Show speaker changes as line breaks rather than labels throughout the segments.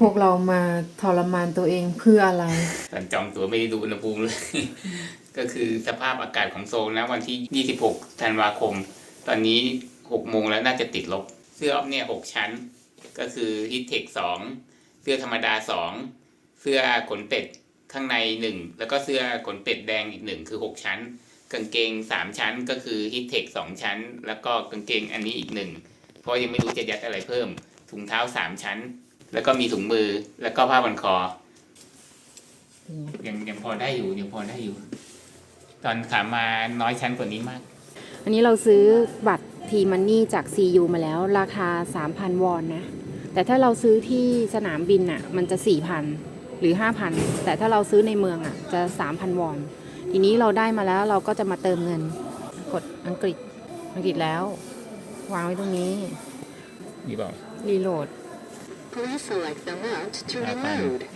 พวกเรามาทรมานตัวเองเพื่ออะไร
ตอนจองตัวไม่ได้ดูอุณหภูมิเลย ก็คือสภาพอากาศของโซลนะวันที่ 26 ธันวาคม ตอนนี้ 6 โมงแล้วน่าจะติดลบ เสื้อออฟเนี่ย 6 ชั้น ก็คือฮิตเทค2เสื้อธรรมดา 2 เสื้อขนเป็ดข้างใน 1 แล้วก็เสื้อขนเป็ดแดงอีก 1 คือ 6 ชั้น กางเกง 3 ชั้นก็คือฮิตเทค2ชั้น แล้วก็กางเกงอันนี้อีก 1 เพราะยังไม่รู้จะยัดอะไรเพิ่ม ถุงเท้า 3 ชั้น แล้วก็มีถุงมือแล้วก็ผ้าพันคอ ยังยังพอได้อยู่ยังพอได้อยู่ ตอนขามาน้อยชั้นกว่านี้มาก
อันนี้เราซื้อบัตรทีมันนี่จาก CU มาแล้ว ราคา 3,000 วอนนะ แต่ถ้าเราซื้อที่สนามบินอะ มันจะ 4,000 หรือ 5,000 แต่ถ้าเราซื้อในเมืองอะ จะ 3,000 วอน ทีนี้เราได้มาแล้วเราก็จะมาเติมเงิน กดอังกฤษอังกฤษแล้ว วางไว้ตรงนี้
นี่บอก
รีโหลด
Please select the mount to reload.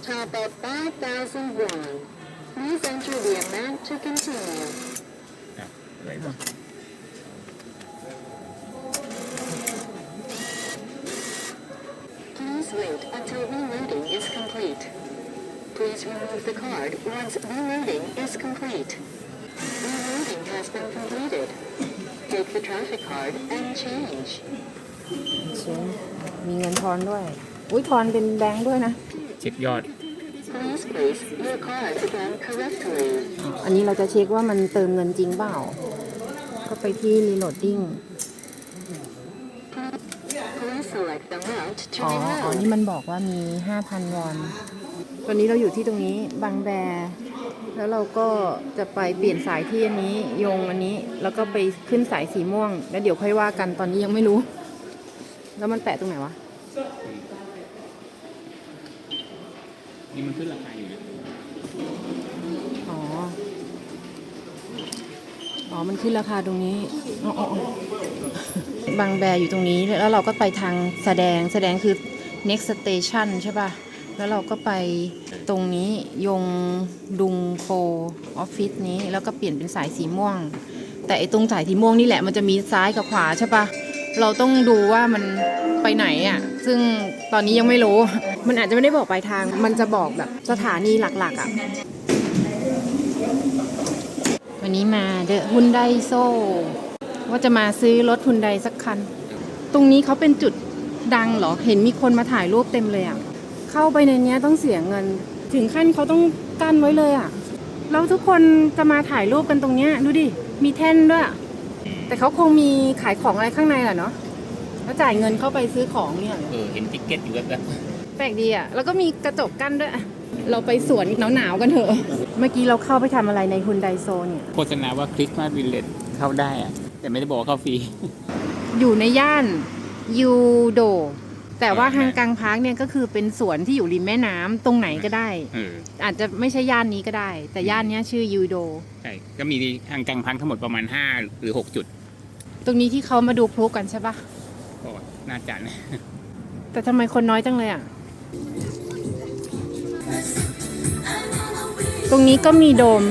Top at 5,000 won. Please enter the amount to continue.
Yeah, right now.
Please wait until reloading is complete. Please remove the card once reloading is complete. Reloading has been completed. Take the traffic card and change.
เชนมีเงินทอนด้วย อุ้ยทอนเป็นแบงค์ด้วยนะ
เช็คยอด
Please place your card again correctly.
อันนี้เราจะเช็คว่ามันเติมเงินจริงเปล่า ก็ไปที่ reloading
Please select the amount to
อ๋ออ๋อ
reload.
นี่มันบอกว่ามี 5,000 วอน ตอนนี้เราอยู่ที่ตรงนี้บางแบ แล้วเราก็จะไปเปลี่ยนสายที่อันนี้โยงอันนี้ แล้วก็ไปขึ้นสายสีม่วง แล้วเดี๋ยวค่อยว่ากัน ตอนนี้ยังไม่รู้ แล้วมันแปะตรงไหนวะ
นี่มันขึ้นราคาอยู่นะ
อ๋อ อ๋อ มันขึ้นราคาตรงนี้อ๋ออ๋ออ๋อบางแบอยู่ตรงนี้ แล้วเราก็ไปทางแสดง แสดงคือ next station ใช่ป่ะ แล้วเราก็ไปตรงนี้ยงดุงโฟออฟฟิศนี้ แล้วก็เปลี่ยนเป็นสายสีม่วง แต่ไอ้ตรงสายสีม่วงนี่แหละ มันจะมีซ้ายกับขวาใช่ป่ะ เราต้องดูว่ามันไปไหนอะ ซึ่งตอนนี้ยังไม่รู้ มันอาจจะไม่ได้บอกปลายทาง มันจะบอกแบบสถานีหลักๆอะ วันนี้มาเดอะฮุนไดโซว่าจะมาซื้อรถฮุนไดสักคัน ตรงนี้เขาเป็นจุดดังเหรอ เห็นมีคนมาถ่ายรูปเต็มเลยอะ่ะ เข้าไปในนี้ต้องเสียเงิน ถึงขั้นเขาต้องกั้นไว้เลยอะ่ะ แล้วทุกคนจะมาถ่ายรูปกันตรงนี้ดูดิ มีแท่นด้วย แต่เขาคงมีขายของอะไรข้างในแหละเนาะแล้วจ่ายเงินเข้าไปซื้อของเนี่ยเหรอ
เออเห็นติ๊กเก็ตอยู่แบบแบบ
แปลกดีอะ แล้วก็มีกระจกกั้นด้วย เราไปสวนหนาวๆกันเถอะ เมื่อกี้เราเข้าไปทำอะไรในฮุนไดโซเนี่ย
โฆษณาว่าคริสต์มาสวิลเลจเข้าได้อะแต่ไม่ได้บอกว่าเข้าฟรี
อยู่ในย่านยูโด แต่ว่าฮังกังพาร์คเนี่ยก็คือเป็นสวนที่อยู่ริมแม่น้ำตรงไหนก็ได้
เออ
อาจจะไม่ใช่ย่านนี้ก็ได้ แต่ย่านเนี้ยชื่อยูโด
ใช่ ก็มีทางกลางพังทั้งหมดประมาณ 5 หรือ 6 จุด
ตรงนี้ที่เขามาดูพลุกันใช่ปะ
ก็น่าจะนะ
แต่ทำไมคนน้อยจังเลยอะ ตรงนี้ก็มีโดม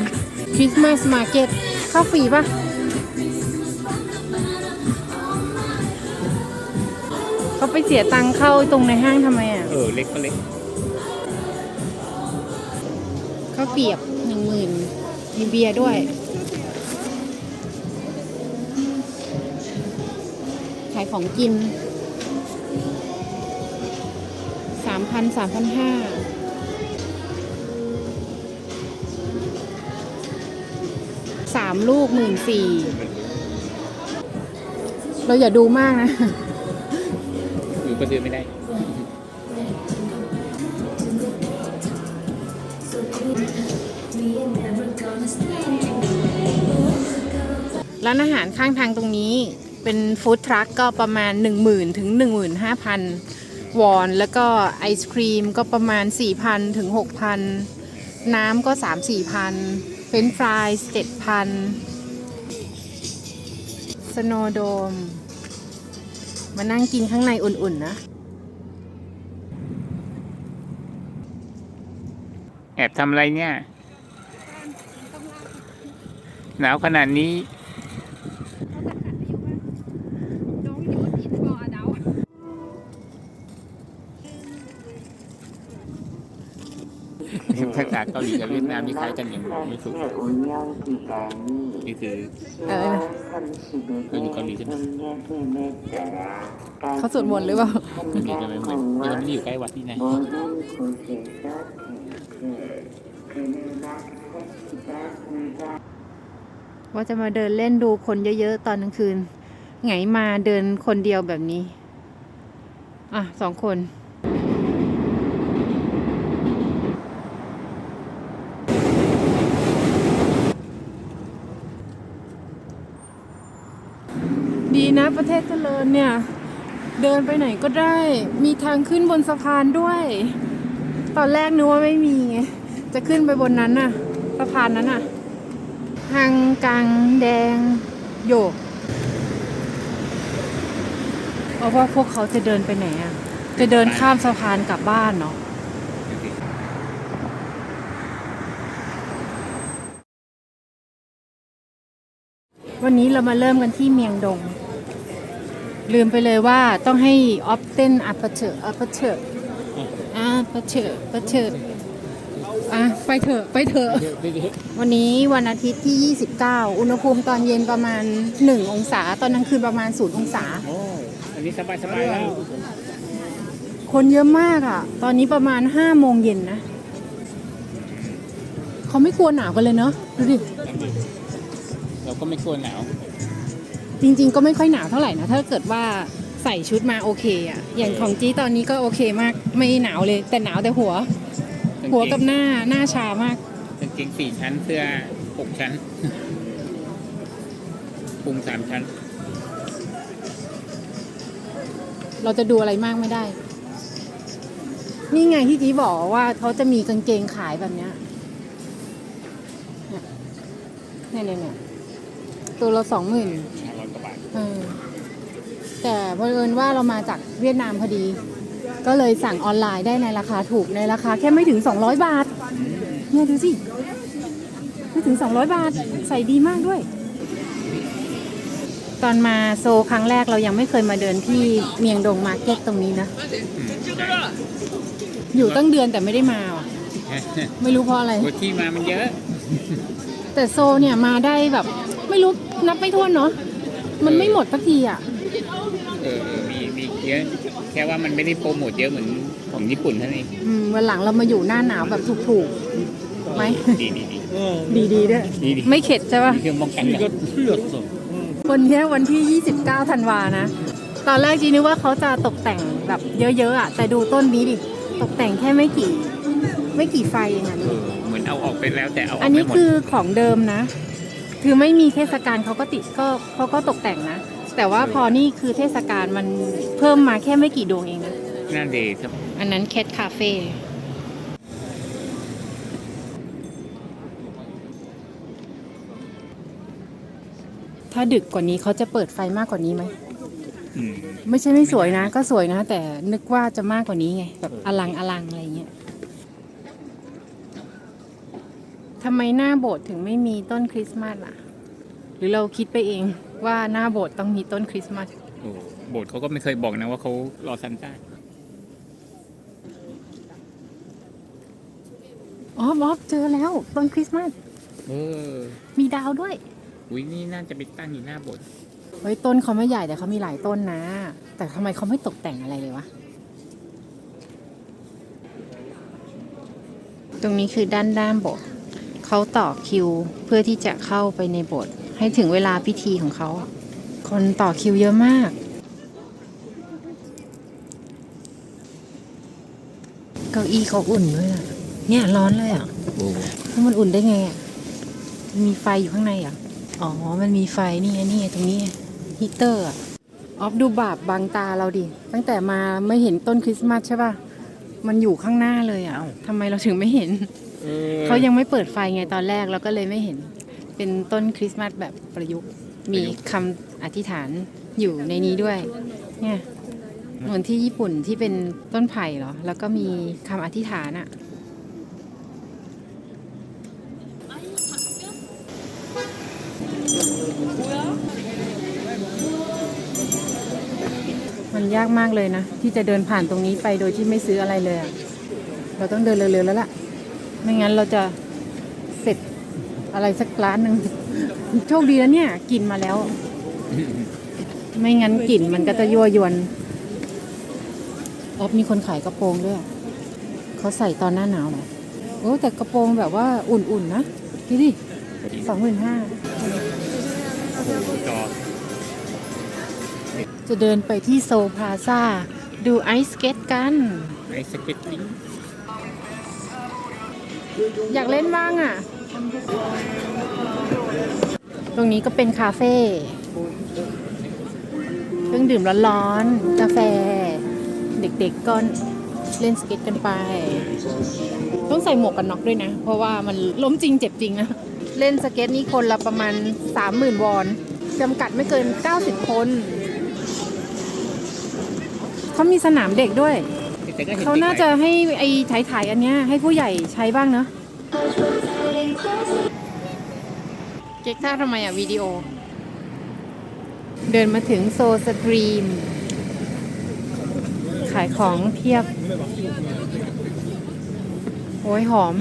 คริสต์มาสมาร์เก็ตเข้าฟรีปะเขาไปเสียตังค์เข้าตรงในห้างทำไมอะ
เออ เล็กก็เล็ก
ข้าวเกรียบหนึ่งหมื่นมีเบียร์ด้วยายของกินสามพันสามพันห้าสามลูกหมื่นสี่เราอย่าดูมากนะ
อยู่ก็ซื้อไม่ได้
ร้านอาหารข้างทางตรงนี้ เป็นฟู้ดทรัคก็ประมาณ 10,000 ถึง 15,000 วอน แล้วก็ไอศครีมก็ประมาณ 4,000 ถึง 6,000 น้ำก็ 3-4,000 เฟรนฟราย7,000 สโนโดม มานั่งกินข้างในอุ่นๆนะ
แอบทำอะไรเนี่ย หนาวขนาดนี้าษาเกาหลีกับเวียดนามนี่คล้ายกันอย่างไม่ถูกนี่คือ
เออ
เราอยู่เกาหลีใช่ไหม
เขาสวดมนต์หรือเปล่า
ไม่มีใช่ไหมเหมือนเราไม่ได้อยู่ใกล้วัดนี่นะ
ว่าจะมาเดินเล่นดูคนเยอะๆตอนกลางคืน ไงมาเดินคนเดียวแบบนี้ อะสองคน ดีนะ ประเทศเจริญเนี่ย เดินไปไหนก็ได้ มีทางขึ้นบนสะพานด้วย ตอนแรกนึกว่าไม่มีไงจะขึ้นไปบนนั้นน่ะสะพานนั้นน่ะทางกลางแดงโยกเอาะว่าพวกเขาจะเดินไปไหนอะจะเดินข้ามสะพานกลับบ้านเนาะวันนี้เรามาเริ่มกันที่เมียงดง ลืมไปเลยว่าต้องให้ออฟเต้นอัปเชออัปเชออ่าปะเชอปะเชออะไปเถอะไปเถอะวันนี้วันอาทิตย์ที่ 29 อุณหภูมิตอนเย็นประมาณ 1 องศา ตอนกลางคืนประมาณ 0 องศา
โอ้อันนี้สบายสบายแล้ว
คนเยอะมากอะ ตอนนี้ประมาณ 5 โมงเย็นนะ เขาไม่กลัวหนาวกันเลยเนาะ ดูดิ
เราก็ไม่กลัวหนาว
จริง ๆ ก็ไม่ค่อยหนาวเท่าไหร่นะถ้าเกิดว่าใส่ชุดมาโอเคอะอย่างของจี้ตอนนี้ก็โอเคมากไม่หนาวเลย แต่หนาวแต่หัว หัวกับหน้าหน้าชามาก
กางเกงสี่ชั้นเสื้อหกชั้นพุงสามชั้น
เราจะดูอะไรมากไม่ได้ นี่ไงที่จีบอกว่าเขาจะมีกางเกงขายแบบเนี้ยเนี่ยเนี่ยเนี่ยตัวละสองหมื่น เออแต่บังเอิญว่าเรามาจากเวียดนามพอดี ก็เลยสั่งออนไลน์ได้ในราคาถูกในราคาแค่ไม่ถึง 200 บาท เนี่ยดูสิไม่ถึง 200 บาทใส่ดีมากด้วย ตอนมาโซลครั้งแรกเรายังไม่เคยมาเดินที่เมียงดงมาร์เก็ตตรงนี้นะ อยู่ตั้งเดือนแต่ไม่ได้มาว่ะ ไม่รู้เพราะอะไร
โอ้ที่มามันเยอะ
แต่โซลเนี่ยมาได้แบบ ไม่รู้นับไม่ถ้วนเนาะ มันไม่หมดสักทีอะ
เออเออมีมีเยอะแค่ว่ามันไม่ได้โปรโมทเยอะเหมือนของญี่ปุ่นเท่านั้นเอง
อืมวันหลังเรามาอยู่หน้าหนาวแบบถูกๆไหม
ดีดีดี
ดีดีๆด้วย
ดีดี
ไม่เข็ดใช่ปะ
มีเครื่องป้องกันกัน
วันเนี้ยวันที่ 29 ธันวานะ ตอนแรกจีนึกว่าเขาจะตกแต่งแบบเยอะ ๆอะ แต่ดูต้นนี้ดิ ตกแต่งแค่ไม่กี่ ไม่กี่ไฟเองอะ
เอ
ดู
อเหมือนเอาออกไปแล้วแต่เอาออก
อัน
ไม่
นี้
หมด
คือของเดิมนะ คือไม่มีเทศกาลเขาก็ติดก็เขาก็ตกแต่งนะ แต่ว่าพอนี่คือเทศกาลมันเพิ่มมาแค่ไม่กี่ดวงเองนะ
น่าเดย์ครับ
อันนั้นแคทคาเฟ่ถ้าดึกกว่านี้เขาจะเปิดไฟมากกว่านี้ไหม
อืม
ไม่ใช่ไม่สวยนะ ก็สวยนะ แต่นึกว่าจะมากกว่านี้ไงแบบอลังอลังอะไรเงี้ย ทำไมหน้าโบสถ์ถึงไม่มีต้นคริสต์มาสล่ะ หรือเราคิดไปเองว่าหน้าโบสถ์ต้องมีต้นคริสต์มาส
โอ้โบสถ์เขาก็ไม่เคยบอกนะว่าเขารอซันต้า
อ๋อบอบเจอแล้วต้นคริสต์มาส
เออ
มีดาวด้วย
อุ้ยนี่น่าจะไปตั้งอยู่หน้าโบสถ์
เฮ้ยต้นเขาไม่ใหญ่แต่เขามีหลายต้นนะ แต่ทำไมเขาไม่ตกแต่งอะไรเลยวะ ตรงนี้คือด้านด้านโบสถ์ เขาต่อคิวเพื่อที่จะเข้าไปในโบสถ์ให้ถึงเวลาพิธีของเขาอะคนต่อคิวเยอะมาก เก้าอี้เขาอุ่นด้วยอะเนี่ยร้อนเลยอะ
โอ้
แล้วมันอุ่นได้ไงอะมันมีไฟอยู่ข้างในอะอ๋อ มันมีไฟนี่ไงนี่ไงตรงนี้ไงฮีตเตอร์อะออฟดูบาปบางตาเราดิ ตั้งแต่มาไม่เห็นต้นคริสต์มาสใช่ป่ะ มันอยู่ข้างหน้าเลยอะทำไมเราถึงไม่เห็น เขายังไม่เปิดไฟไงตอนแรกเราก็เลยไม่เห็น เป็นต้นคริสต์มาสแบบประยุกต์ มีคำอธิษฐานอยู่ในนี้ด้วย เนี่ยเหมือนที่ญี่ปุ่นที่เป็นต้นไผ่เหรอ แล้วก็มีคำอธิษฐานอะมันยากมากเลยนะ ที่จะเดินผ่านตรงนี้ไปโดยที่ไม่ซื้ออะไรเลยอะเราต้องเดินเร็วๆแล้วล่ะ ไม่งั้นเราจะเสร็จอะไรสักร้านหนึ่ง โชคดีแล้วเนี่ยกลิ่นมาแล้ว ไม่งั้นกลิ่นมันก็จะยั่วยวนออฟมีคนขายกระโปรงด้วยเขาใส่ตอนหน้าหนาวเหรอโอ้แต่กระโปรงแบบว่าอุ่นๆนะดูดิสองหมื่นห้า
จะ
เดินไปที่โซพาซาดูไอซ์สเก็ตกัน
ไอสเก็ตติ้ง
อยากเล่นบ้างอะ ตรงนี้ก็เป็นคาเฟ่เครื่องดื่มร้อนๆ กาแฟ เด็กๆก็เล่นสเก็ตกันไป ต้องใส่หมวกกันน็อกด้วยนะ เพราะว่ามันล้มจริงเจ็บจริงนะ เล่นสเก็ตนี่คนละประมาณ 30,000 วอนจำกัดไม่เกิน 90 คน เขามีสนามเด็กด้วย
แต่ก็ห็
เขาน่าจะให้ไอ้ถ่ายๆอันเนี้ยให้ผู้ใหญ่ใช้บ้างเนอะเก๊กท่าทำไมอะวิดีโอ เดินมาถึงโซสตรีม ขายของเพียบ โอ้ยหอม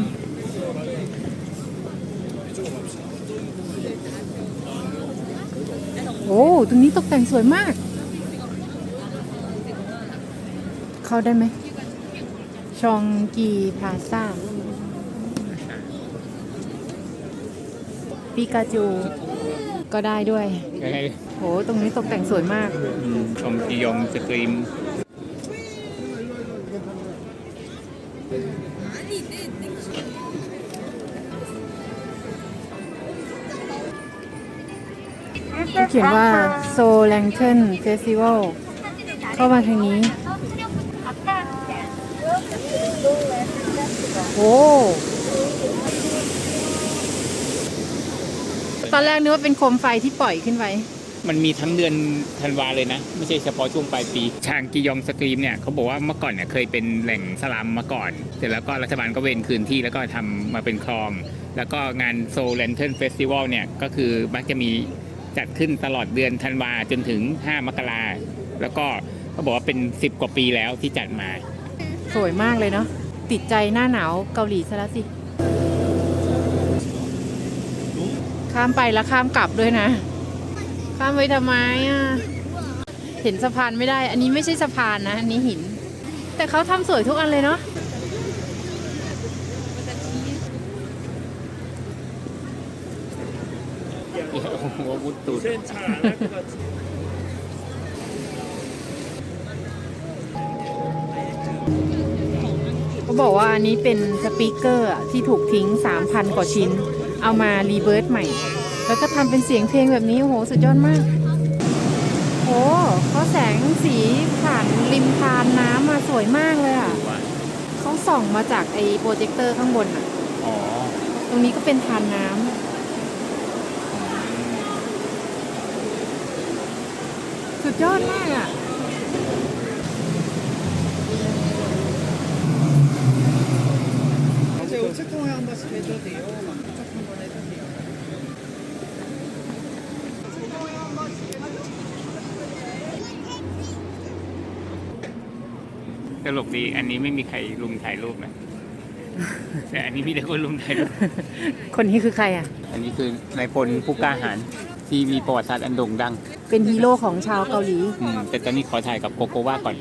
โอ้ตรงนี้ตกแต่งสวยมาก เข้าได้ไหม ชองกีพลาซ่าปิกาจู ก็ได้ด้วย
ใช่
โห ตรงนี้ตกแต่งสวยมาก
อืมชมจียองสตรีม
เขียนว่าโซแลงเทนเฟสติวัลเข้ามาทางนี้ โอ้ตอนแรกนึกว่าเป็นโคมไฟที่ปล่อยขึ้นไป
มันมีทั้งเดือนธันวาเลยนะ ไม่ใช่เฉพาะช่วงปลายปีชางกียองสตรีมเนี่ยเขาบอกว่าเมื่อก่อนเนี่ยเคยเป็นแหล่งสลัมมาก่อน เสร็จแล้วก็รัฐบาลก็เวนคืนที่แล้วก็ทำมาเป็นคลอง แล้วก็งานโซแลนเทนเฟสติวัลเนี่ย ก็คือมักจะมีจัดขึ้นตลอดเดือนธันวาจนถึง 5 มกราแล้วก็เขาบอกว่าเป็น 10 กว่าปีแล้วที่จัดมา
สวยมากเลยเนาะ ติดใจหน้าหนาวเกาหลีซะแล้วสิ ข้ามไปแล้วข้ามกลับด้วยนะ ข้ามไปทำไมอะ เห็นสะพานไม่ได้ อันนี้ไม่ใช่สะพานนะ อันนี้หิน แต่เขาทำสวยทุกอันเลยเนาะ
หัววุฒตูด
เขา บอกว่าอันนี้เป็นสปีกเกอร์อะที่ถูกทิ้ง 3,000 กว่าชิ้น เอามารีเบิร์ตใหม่ แล้วก็ทำเป็นเสียงเพลงแบบนี้ โอ้โห สุดยอดมาก โอ้เขาแสงสีผ่านริมทานน้ำมาสวยมากเลยอะเขาส่องมาจากไอ้โปรเจคเตอร์ข้างบนอะ
อ๋อ
ตรงนี้ก็เป็นทานน้ำสุดยอดมากอะ
이제 우측 통에 한 번씩 해줘도 돼요. 막 부탁 한번 해도 돼요.
ตลกดี อันนี้ไม่มีใครลุมถ่ายรูปนะ แต่อันนี้มีแต่คนลุมถ่ายรูป
คนนี้คือใครอ่ะ
อันนี้คือนายพลผู้กล้าหาญที่มีประวัติศาสตร์อันโด่งดัง
เป็นฮีโร่ของชาวเกาหลี
อืมแต่ตอนนี้ขอถ่ายกับโกโกวาก่อน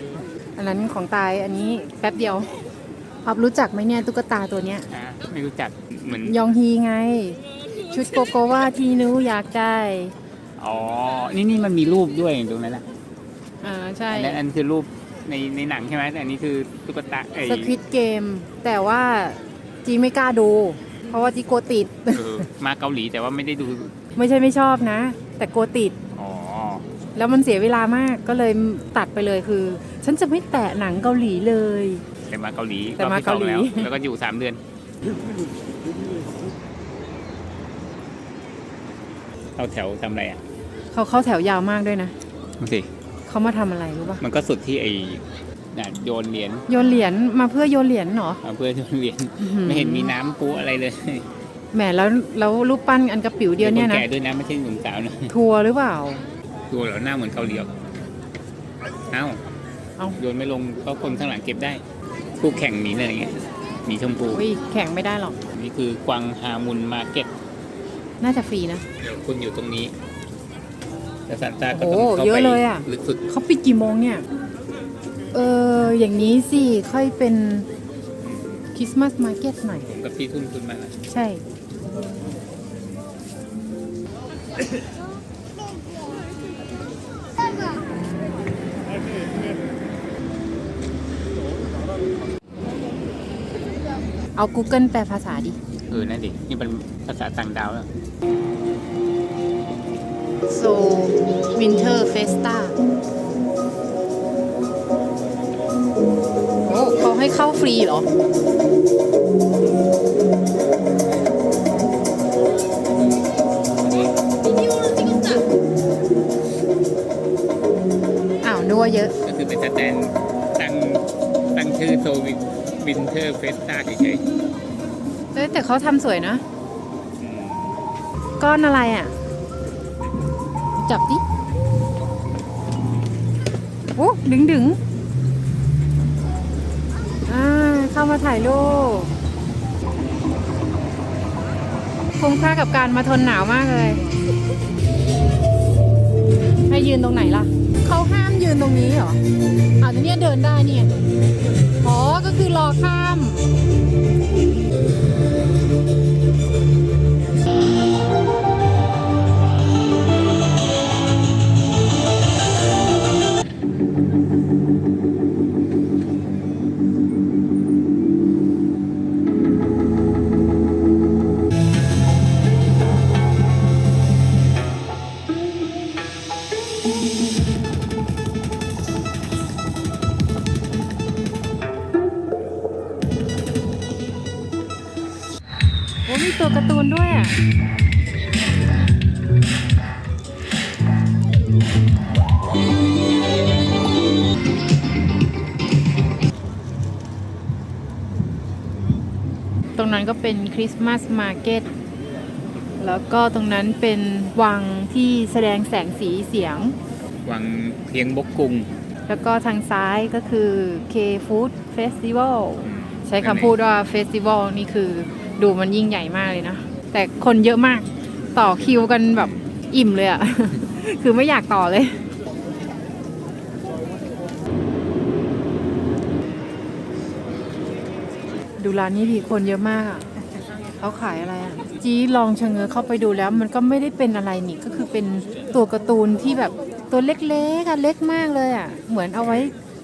อันนั้นของตาย อันนี้แป๊บเดียว ออฟรู้จักไหมเนี่ยตุ๊กตาตัวเนี้ย
อ่าไม่รู้จักเหมือน
ยองฮีไง ชุดโกโกวาที่หนูอยากได้
อ๋อนี่นี่มันมีรูปด้วยตรงนั้นนะ
อ่าใช่
อันนั้นอันคือรูปในในหนังใช่ไหมแต่อันนี้คือตุ๊กตาไอ้
สควิตเกม แต่ว่าจีไม่กล้าดู เพราะว่าจีโกลัวติด
เออมาเกาหลีแต่ว่าไม่ได้ดู
ไม่ใช่ไม่ชอบนะ แต่กลัวติด
อ๋อ
แล้วมันเสียเวลามากก็เลยตัดไปเลยคือ ฉันจะไม่แตะหนังเกาหลีเลย
แต่มาเกาหลี
แต่มาร
อบที่สอง
เกาหลี
แล้วแล้วก็อยู่สามเดือน เข้าแถวทำอะไรอะ
เขาเข้าแถวยาวมากด้วยนะ
ดูสิ
เขามาทำอะไรรู้ปะ
มันก็สุดที่ไอ้น่ะโยนเหรียญ
โยนเหรียญมาเพื่อโยนเหรียญเหรอ
มาเพื่อโยนเหรียญ
อื้อหือ
ไม่เห็นมีน้ำปูอะไรเลย
แหมแล้วแล้วรูปปั้นอันกระปิ๋วเดียวเนี่ย
ป็ค
นะ
แก่ด้วยนะไม่ใช่หนุ่มสาวนะ
ทัวร์หรือเปล่า
ดูแล้วหน้าเหมือนเกาหลีออกเอ้า
เอ้า
โยนไม่ลงก็คนข้างหลังเก็บได้ คู่แข่งหนีเลยอย่างเงี้ยมีชมพู
อุ้ยแข่งไม่ได้หรอก
นี่คือกวางฮามุนมาร์เก็ต
น่าจะฟรีนะ
เดี๋ยวคุณอยู่ตรงนี้แต่สันตาก็
โอ้
ต้องเข้า
เยอะ
ไป
เลยอะ
ลึกสุด
เขาปิดกี่โมงเนี่ย เออ อย่างนี้สิ ค่อยเป็นคริสต์มาสมาร์เก็ตหน่อย
กับที่ทุ่นทุนมานะ
ใช่ เอา Google แปลภาษาดิ
เออ นั่นดิ นี่เป็นภาษาต่างดาวแล้ว
so winter festa โอ้เขาให้เข้าฟรีเหรอ อ้าวนึกว่าเยอะ
ก็คือเป็นสแตนตั้งตั้งชื่อโซวิน วินเทอร์เฟสตาเฉย
เอ้ยแต่เขาทำสวยนะ
ๆอืม
ก้อนอะไรอะ จับดิโอ้ดึงดึงอ่าเข้ามาถ่ายรูปคุ้มค่ากับการมาทนหนาวมากเลย ให้ยืนตรงไหนล่ะ เขาห้ามยืนตรงนี้เหรออ่าตรงนี้เดินได้เนี่ย อ๋อ ก็คือรอข้าม ตูนด้วยอะตรงนั้นก็เป็นคริสต์มาสมาร์เก็ตแล้วก็ตรงนั้นเป็นวังที่แสดงแสงสีเสียง
วังเพียงบกกุง
แล้วก็ทางซ้ายก็คือ K Food Festival
อืม
ใช้คำพูดว่าเฟสติวัลนี่คือดูมันยิ่งใหญ่มากเลยนะ แต่คนเยอะมากต่อคิวกันแบบอิ่มเลยอะ คือไม่อยากต่อเลย ดูร้านนี้ดีคนเยอะมากอะเขาขายอะไรอะจีลองชะเง้อเข้าไปดูแล้ว มันก็ไม่ได้เป็นอะไรนี่ก็คือเป็นตัวการ์ตูนที่แบบตัวเล็กๆอะเล็กมากเลยอะเหมือนเอาไว้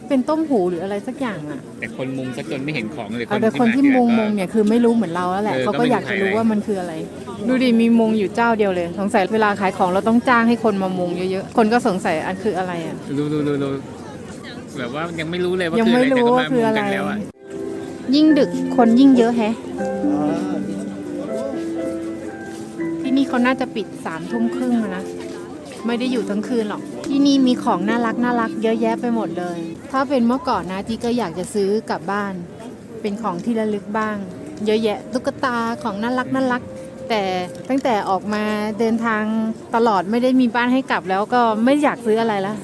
เป็นต้มหูหรืออะไรสักอย่างอะ
แต่คนมุงซะจนไม่เห็นของเลย
เอาแต่คนที่มงมงเนี่ยคือไม่รู้เหมือนเราแล้วแหละ
เออ
เขาก็
ก็ไม่รู้
อยากจะรู้
ขายอะไร
ว่ามันคืออะไร ดูดิมีมงอยู่เจ้าเดียวเลยสงสัยเวลาขายของเราต้องจ้างให้คนมามงเยอะๆคนก็สงสัยอันคืออะไรอะ
รู้รู้รู้รู้แบบว่ายังไม่รู้เลยว่า
ยัง
คือ
ไม่
อะไรแต่
รู้
ก็
ว่า
มา
คื
มุ
องอะไร
กันแล้วอะ
ยิ่งดึกคนยิ่งเยอะแฮะที่นี่เขาน่าจะปิดสามทุ่มครึ่งแล้วนะไม่ได้อยู่ทั้งคืนหรอก ที่นี่มีของน่ารักน่ารักเยอะแยะไปหมดเลย ถ้าเป็นเมื่อก่อนนะจีก็อยากจะซื้อกลับบ้าน เป็นของที่ระลึกบ้าง เยอะแยะตุ๊กตาของน่ารักน่ารัก แต่ตั้งแต่ออกมาเดินทางตลอดไม่ได้มีบ้านให้กลับแล้วก็ไม่อยากซื้ออะไรล้ว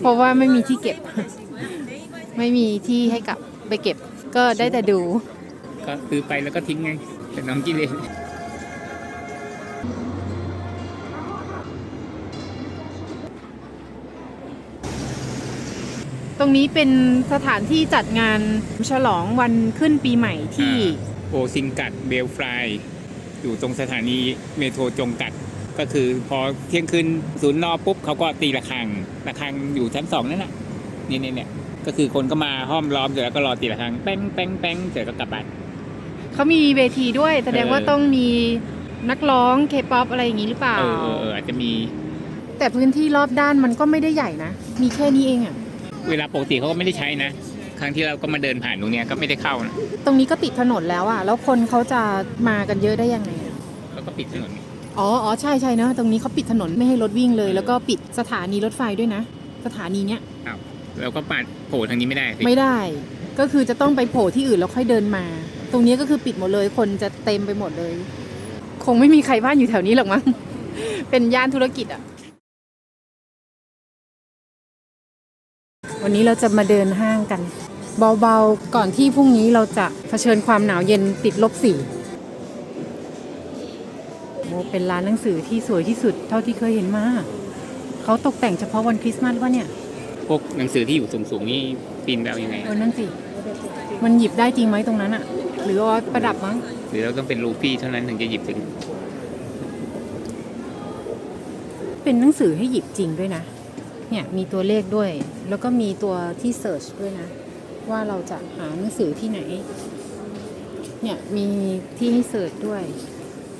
เพราะว่าไม่มีที่เก็บ ไม่มีที่ให้กลับไปเก็บ ก็ได้แต่ดู
ก็ซื้อไปแล้วก็ทิ้งไงแต่น้องกิเลน
ตรงนี้เป็นสถานที่จัดงานฉลองวันขึ้นปีใหม่ที่
โอซิงกัดเบลฟลายอยู่ตรงสถานีเมโทรจงกัด ก็คือพอเที่ยงคืนศูนย์นอปุ๊บเขาก็ตีระฆังระฆังอยู่ชั้นสองนั่นแหละนี่นี่เนี่ยก็คือคนก็มาห้อมล้อมเสร็จแล้วก็รอตีระฆังแป้งแป้งแป้งเสร็จก็กลับบ้าน
เขามีเวทีด้วย แสดงว่า
เออ
ต้องมีนักร้องเคป๊อปอะไรอย่างนี้หรือเปล่า
เออเออเอออาจจะมี
แต่พื้นที่รอบด้านมันก็ไม่ได้ใหญ่นะ มีแค่นี้เองอะ
เวลาปกติเขาก็ไม่ได้ใช้นะ ครั้งที่เราก็มาเดินผ่านตรงเนี้ยก็ไม่ได้เข้านะ
ตรงนี้ก็ติดถนนแล้วอะแล้วคนเขาจะมากันเยอะได้ยังไงอะ
แล้วก็ปิดถนน
อ๋ออ๋อใช่ใช่เนอะตรงนี้เขาปิดถนนไม่ให้รถวิ่งเลย แล้วก็ปิดสถานีรถไฟด้วยนะ สถานีเนี้ย
อ้าวเราก็ปาดโผล่ทางนี้ไม่ได้สิ
ไม่ได้ ก็คือจะต้องไปโผล่ที่อื่นแล้วค่อยเดินมา ตรงนี้ก็คือปิดหมดเลย คนจะเต็มไปหมดเลย คงไม่มีใครบ้านอยู่แถวนี้หรอกมั้ง เป็นย่านธุรกิจอะ วันนี้เราจะมาเดินห้างกัน เบาๆก่อนที่พรุ่งนี้เราจะเผชิญความหนาวเย็นติดลบสี่โมเป็นร้านหนังสือที่สวยที่สุดเท่าที่เคยเห็นมาเขาตกแต่งเฉพาะวันคริสต์มาสวะเนี่ย
พวกหนังสือที่อยู่สูงๆนี่ปีนแบบยังไง
เออนั่นสิ มันหยิบได้จริงไหมตรงนั้นอะหรือว่าประดับมั้ง
หรือเราต้องเป็นลูฟี่เท่านั้นถึงจะหยิบถึง
เป็นหนังสือให้หยิบจริงด้วยนะ เนี่ยมีตัวเลขด้วย แล้วก็มีตัวที่เสิร์ชด้วยนะ ว่าเราจะหาหนังสือที่ไหน เนี่ยมีที่ให้เสิร์ชด้วย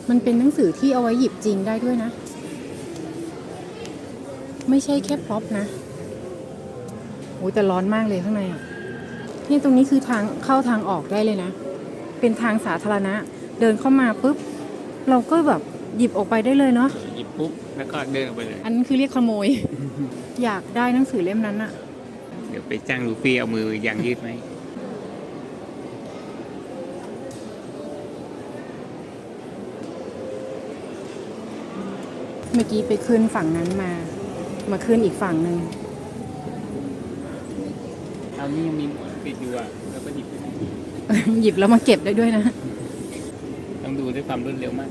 มันเป็นหนังสือที่เอาไว้หยิบจริงได้ด้วยนะ ไม่ใช่แค่พร็อพนะโอ้ยแต่ร้อนมากเลยข้างในอะนี่ตรงนี้คือทางเข้าทางออกได้เลยนะ เป็นทางสาธารณะ เดินเข้ามาปุ๊บ เราก็แบบหยิบออกไปได้เลยเนาะ
หยิบปุ๊บแล้วก็เดินออกไปเลย
อันนั้นคือเรียกขโมย อยากได้หนังสือเล่มนั้นอะ
เดี๋ยวไปจ้างลูฟี่เอามือยางยืดไหม
เมื่อกี้ไปขึ้นฝั่งนั้นมา มาขึ้นอีกฝั่งหนึ่ง
เอานี่ยังมีหมวดปิดอยู่อะ แล้วก็หยิบไปได้
หยิบแล้วมาเก็บได้ด้วยนะ
ต้องดูด้วยความรวดเร็วมาก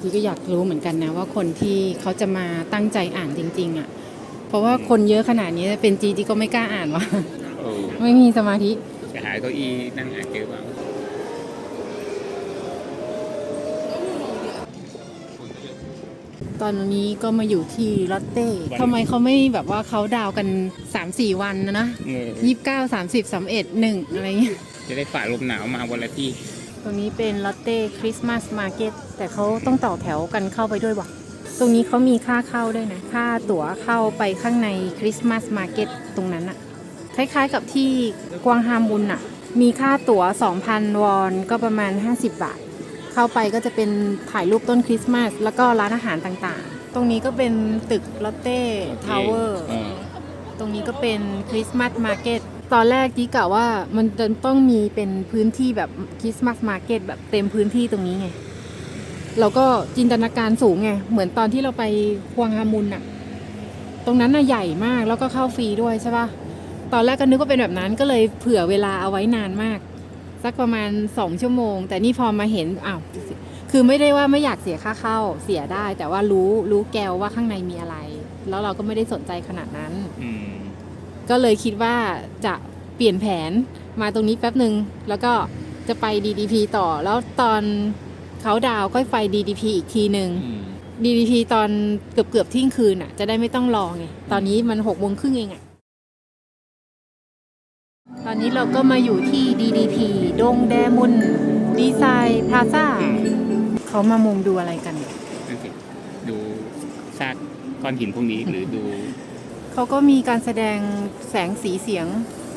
จีก็อยากรู้เหมือนกันนะว่าคนที่เขาจะมาตั้งใจอ่านจริง ๆอะ่ะ เพราะว่าคนเยอะขนาดนี้เป็นจีจีก็ไม่กล้าอ่านวะ
โอ้
ไม่มีสมาธิ
จะหาเก้าอี้นั่งอ่านเจอเปล่า
ตอนนี้ก็มาอยู่ที่ลอตเต้ทำไมเขาไม่แบบว่าเขาดาวน์กัน 3-4 วันนะนะ
เออ
ยี่สิบเก้าสามสิบสามเอ็ดหนึ่งอะไรเงี้ย
จะได้ฝ่าลมหนาวมาวันละที่
ตรงนี้เป็นลอตเต้คริสต์มาสมาร์เก็ตแต่เขาต้องต่อแถวกันเข้าไปด้วยว่ะตรงนี้เขามีค่าเข้าด้วยนะ ค่าตั๋วเข้าไปข้างในคริสต์มาสมาร์เก็ตตรงนั้นอะคล้ายๆกับที่กวางฮามบุนอะมีค่าตั๋ว 2,000 วอนก็ประมาณ 50 บาท เข้าไปก็จะเป็นถ่ายรูปต้นคริสต์มาส แล้วก็ร้านอาหารต่างๆ ตรงนี้ก็เป็นตึกลอตเต้ทาวเวอร์
อ่า
ตรงนี้ก็เป็นคริสต์มาสมาร์เก็ต ตอนแรกจีกะว่ามันจะต้องมีเป็นพื้นที่แบบคริสต์มาสมาร์เก็ตแบบเต็มพื้นที่ตรงนี้ไงเราก็จินตนาการสูงไงเหมือนตอนที่เราไปควงฮามุนอะตรงนั้นน่ะใหญ่มากแล้วก็เข้าฟรีด้วยใช่ปะตอนแรกก็นึกว่าเป็นแบบนั้นก็เลยเผื่อเวลาเอาไว้นานมาก สักประมาณสองชั่วโมง แต่นี่พอมาเห็นอ้าวคือไม่ได้ว่าไม่อยากเสียค่าเข้าเสียได้ แต่ว่ารู้รู้แกวว่าข้างในมีอะไร แล้วเราก็ไม่ได้สนใจขนาดนั้น
อืม
ก็เลยคิดว่าจะเปลี่ยนแผนมาตรงนี้แป๊บหนึ่งแล้วก็จะไป DDP ต่อแล้วตอนเขาดาวน์ก็ไป DDP อีกทีหนึ่ง
อืม
DDP ตอนเกือบเกือบๆเที่ยงคืนอะ จะได้ไม่ต้องรอไงตอนนี้มันหกโมงครึ่งเองอะตอนนี้เราก็มาอยู่ที่ DDP ดงแดมุนดีไซน์พลาซ่าเขามามุมดูอะไรกันเนี่ย
นั่นสิดูซากก้อนหินพวกนี้หรือดู
เขาก็มีการแสดงแสงสีเสียง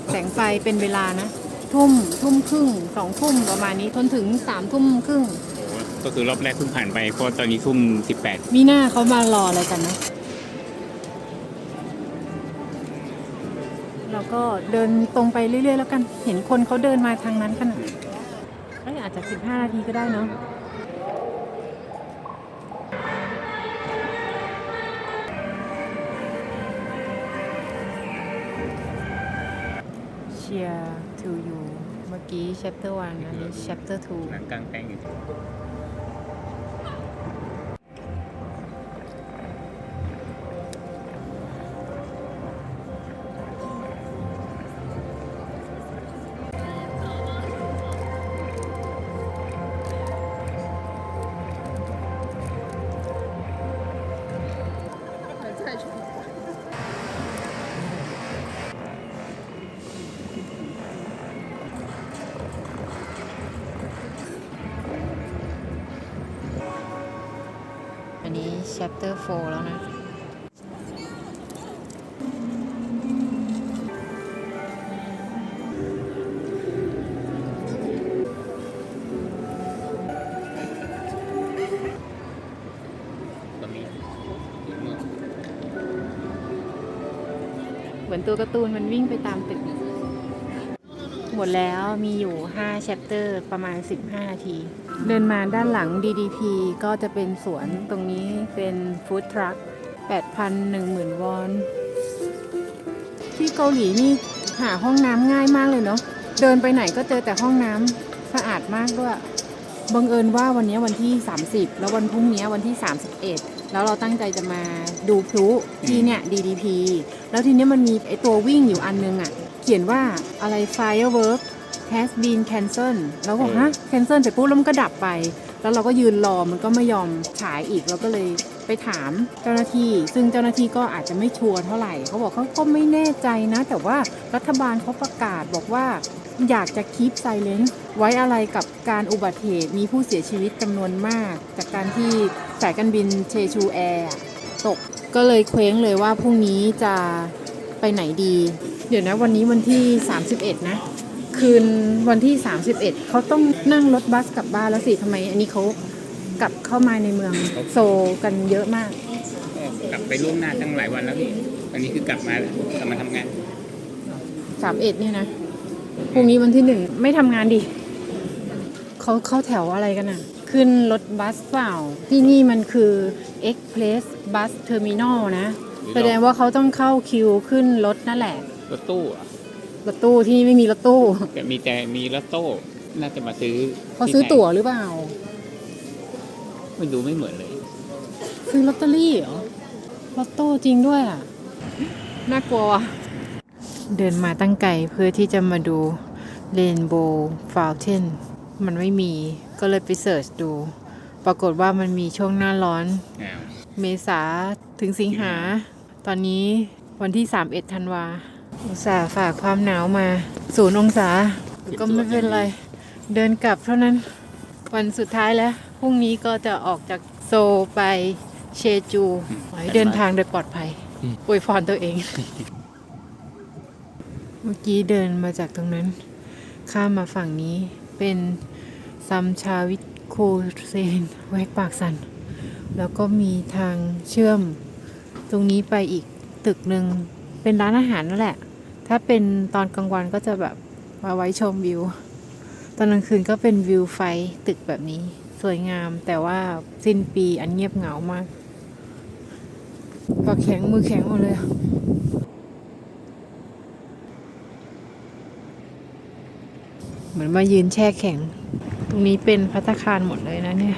แสงไฟเป็นเวลานะ ทุ่มทุ่มครึ่งสองทุ่มประมาณนี้จนถึงสามทุ่มครึ่ง
โอ้โหก็คือรอบแรกเพิ่งผ่านไปเพราะตอนนี้ทุ่มสิบแปด
มีหน้าเขามารออะไรกันนะเราก็เดินตรงไปเรื่อยๆแล้วกัน เห็นคนเขาเดินมาทางนั้นขนาดเอ้ยอาจจะ 15 นาทีก็ได้เนาะ เชียร์ to you เมื่อกี้ chapter 1 อันนี้ chapter 2
หนังกลางแปลงอยู่
chapter 4 แล้วนะ เหมือนตัวการ์ตูนมันวิ่งไปตามตึก หมดแล้วมีอยู่ 5 chapter ประมาณ 15 นาที เดินมาด้านหลัง DDP ก็จะเป็นสวนตรงนี้เป็นฟู้ดทรัค8,000 10,000 วอน ที่เกาหลีนี่หาห้องน้ำง่ายมากเลยเนาะเดินไปไหนก็เจอแต่ห้องน้ำสะอาดมากด้วยบังเอิญว่าวันนี้วันที่ 30 แล้ววันพรุ่งนี้วันที่ 31 แล้วเราตั้งใจจะมาดูพลุที่เนี่ย DDP แล้วทีนี้มันมีไอตัววิ่งอยู่อันนึงอะ่ะ เขียนว่าอะไร firework has been cancelled แล้วก็ฮะ cancel เสร็จปุ๊บแล้วมันก็ดับไป แล้วเราก็ยืนรอมันก็ไม่ยอมฉายอีกเราก็เลยไปถามเจ้าหน้าที่ ซึ่งเจ้าหน้าที่ก็อาจจะไม่ชัวร์เท่าไหร่เขาบอกเขาก็ไม่แน่ใจนะ แต่ว่ารัฐบาลเขาประกาศบอกว่าอยากจะคีปไซเลน c ์ไว้อะไรกับการอุบัติเหตุมีผู้เสียชีวิตจำนวนมาก จากการที่สายการบินเชชูแอร์ตกก็เลยเคว้งเลยว่าพรุ่งนี้จะไปไหนดี เดี๋ยวนะวันนี้วันที่ 31 นะ คืนวันที่ 31 เขาต้องนั่งรถบัสกลับบ้านแล้วสิทำไม อันนี้เขากลับเข้ามาในเมืองโซลกันเยอะมาก
ก็กลับไปล่วงหน้าตั้งหลายวันแล้วพี่วันนี้คือกลับมากลับมาทำงาน
31 เนี่ยนะพรุ่งนี้วันที่หนึ่งไม่ทำงานดิเขาเข้าแถวอะไรกันอะ ขึ้นรถบัสเปล่า ที่นี่มันคือ Express Bus Terminal นะ แสดงว่าเขาต้องเข้าคิวขึ้นรถนั่นแหละ
รถตู้อะ
รถตู้ที่นี่ไม่มีรถตู้
แต่มีแต่มีรถโต้น่าจะมาซื้อ
เขาซื้อตั๋วหรือเปล่า
ไม่ดูไม่เหมือนเลย
ซื้อลอตเตอรี่เหรอลอตโต้จริงด้วยอะ น่ากลัวเดินมาตั้งไกลเพื่อที่จะมาดู Rainbow Fountain มันไม่มีก็เลยไปเสิร์ชดู ปรากฏว่ามันมีช่วงหน้าร้อน
อ้าว
เมษาถึงสิงหา ตอนนี้วันที่ 31ธันวา อุตส่าห์ฝากความหนาวมาศูนย์องศาก็ไม่เป็นไร เดินกลับเท่านั้น วันสุดท้ายแล้ว พรุ่งนี้ก็จะออกจากโซลไปเชจูขอให้เดินทางโดยปลอดภัยอวยพรตัวเอง เมื่อกี้เดินมาจากตรงนั้น ข้ามมาฝั่งนี้เป็นซัมชาวิทโคเซนแวกปากสัน แล้วก็มีทางเชื่อมตรงนี้ไปอีกตึกหนึ่งเป็นร้านอาหารนั่นแหละ ถ้าเป็นตอนกลางวันก็จะแบบมาไว้ชมวิว ตอนกลางคืนก็เป็นวิวไฟตึกแบบนี้ สวยงามแต่ว่าสิ้นปีอันเงียบเหงามากปากแข็งมือแข็งหมดเลยเหมือนมายืนแช่แข็ง ตรงนี้เป็นพัตคารหมดเลยนะเนี่ย